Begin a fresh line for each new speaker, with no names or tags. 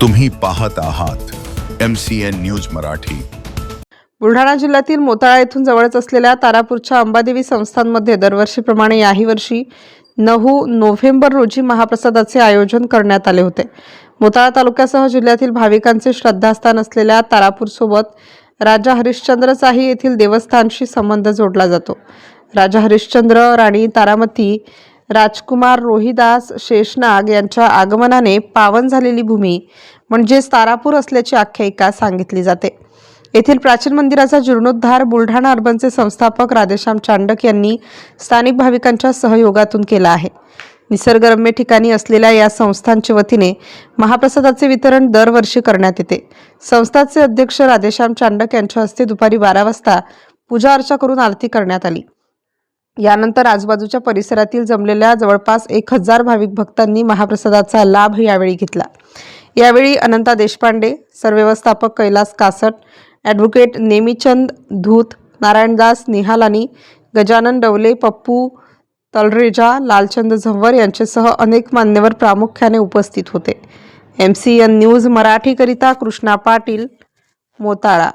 तुम्ही पाहत आहात M C N news Marathi.
Buldhana जिल्ह्यातील मोताळा येथून जवळच असलेल्या तारापूरच्या अंबादेवी संस्थांमध्ये दरवर्षीप्रमाणे याही वर्षी नऊ नोव्हेंबर रोजी महाप्रसादाचे आयोजन करण्यात आले होते. मोताळा तालुक्यासह जिल्ह्यातील भाविकांचे श्रद्धास्थान असलेल्या तारापूरसोबत राजा हरिश्चंद्रचाही येथील देवस्थानशी संबंध जोडला जातो. राजा हरिश्चंद्र राणी तारामती राजकुमार रोहिदास शेषनाग यांच्या आगमनाने पावन झालेली भूमी म्हणजेच तारापूर असल्याची आख्यायिका सांगितली जाते. येथील प्राचीन मंदिराचा जीर्णोद्धार बुलढाणा अर्बनचे संस्थापक राधेश्याम चांडक यांनी स्थानिक भाविकांच्या सहयोगातून केला आहे. निसर्गरम्य ठिकाणी असलेल्या या संस्थांच्या वतीने महाप्रसादाचे वितरण दरवर्षी करण्यात येते. संस्थाचे अध्यक्ष राधेश्याम चांडक यांच्या हस्ते दुपारी बारा वाजता पूजा अर्चा करून आरती करण्यात आली. यानंतर आजूबाजूच्या परिसरातील जमलेल्या जवळपास एक हजार भाविक भक्तांनी महाप्रसादाचा लाभ यावेळी घेतला. यावेळी अनंता देशपांडे सरव्यवस्थापक कैलास कासट ॲडव्होकेट नेमीचंद धूत नारायणदास निहालानी गजानन डवले पप्पू तलरेजा लालचंद झंवर यांच्यासह अनेक मान्यवर प्रामुख्याने उपस्थित होते. एम सी एन न्यूज मराठीकरिता कृष्णा पाटील मोताळा.